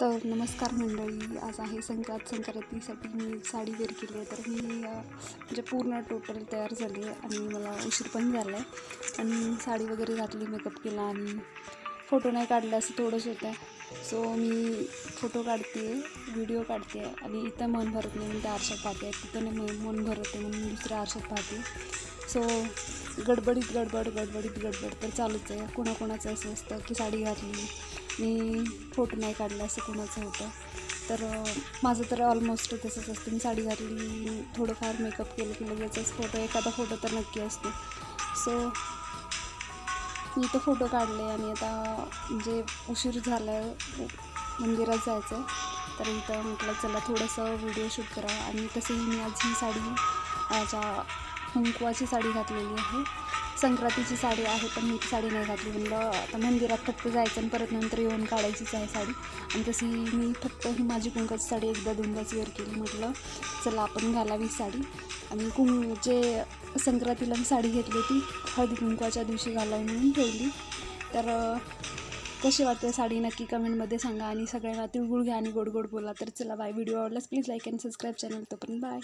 तर नमस्कार मंडळी आज आहे संक्रांत संक्रांतीसाठी मी साडी वेअर केली आहे. तर मी म्हणजे पूर्ण टोटल तयार झाली आहे आणि मला उशीर पण झाला आहे आणि साडी वगैरे घातली मेकअप केला आणि फोटो नाही काढला असं थोडंच होतं आहे सो मी फोटो काढते व्हिडिओ काढते आणि इथं मन भरत नाही म्हणून त्या आरशात पाहते तिथं नाही मन भरत आहे म्हणून दुसऱ्या आरशात पाहते सो गडबडीत गडबड गडबडीत गडबड तर चालूच आहे. कोणाकोणाचं असं असतं की साडी घातली मी फोटो नाही काढला असं कोणाचं होतं. तर माझं तर ऑलमोस्ट तसंच असतं. मी साडी घातली थोडंफार मेकअप केलं की लगेचच फोटो एखादा फोटो तर नक्की असतो. सो मी इथं फोटो काढले आणि आता म्हणजे उशीर झाला मंदिरात जायचं आहे तर इथं म्हटलं चला थोडंसं व्हिडिओ शूट करा. आणि तसंही मी आज ही साडी माझ्या कुंकवाची साडी घातलेली आहे. संक्रांतीची साडी आहे पण मी ती साडी नाही घातली. म्हणलं आता मंदिरात फक्त जायचं आणि परत नंतर येऊन काढायचीच आहे साडी. आणि तशी मी फक्त ही माझी कुंकाची साडी एकदा दोनदाच वेअर केली. म्हटलं चला आपण घालावी साडी. आणि कुं जे संक्रांतीला मी साडी घेतली होती हळदी कुंकवाच्या दिवशी घालावी म्हणून ठेवली. तर कशी वाटते साडी नक्की कमेंटमध्ये सांगा. आणि सगळ्यांना तिळगुळ घ्या आणि गोड गोड बोला. तर चला bye. Video आवडलाच please like and subscribe channel तोपर्यंत बाय.